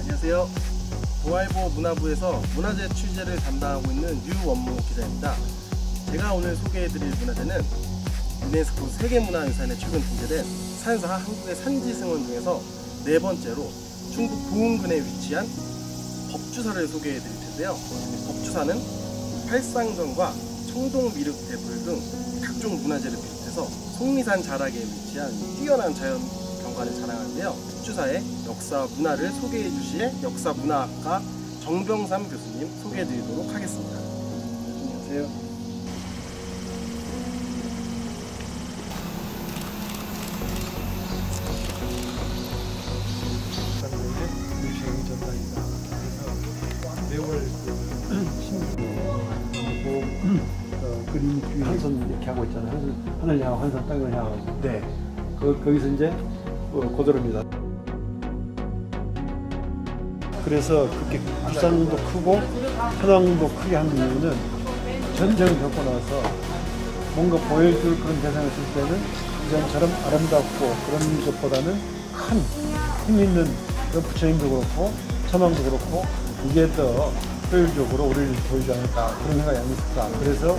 안녕하세요. 도알보 문화부에서 문화재 취재를 담당하고 있는 유원무 기자입니다. 제가 오늘 소개해드릴 문화재는 유네스코 세계문화유산에 최근 등재된 산사 한국의 산지승원 중에서 네 번째로 충북 보은군에 위치한 법주사를 소개해드릴 텐데요. 이 법주사는 팔상전과 청동 미륵 대불 등 각종 문화재를 비롯해서 속리산 자락에 위치한 뛰어난 자연 경관을 자랑하는데요. 법주사의 역사 문화를 소개해 주실 역사 문화학과 정병삼 교수님 소개해 드리도록 하겠습니다. 안녕하세요. 그림 뒤에 한손 이렇게 하고 있잖아요. 하늘, 향하고 한손 땅을 향하고. 네. 그, 거기서 이제 어, 고도로입니다. 그래서 그렇게 부산도 크고 현황도 크게 한 이유는 전쟁을 겪고 나서 뭔가 보여줄 그런 대상을 쓸 때는 부산처럼 아름답고 그런 것보다는 큰 힘 있는 그런 부처님도 그렇고 천왕도 그렇고 이게 더 효율적으로 우리를 보여주지 않을까 그런 생각이 안 있을까 그래서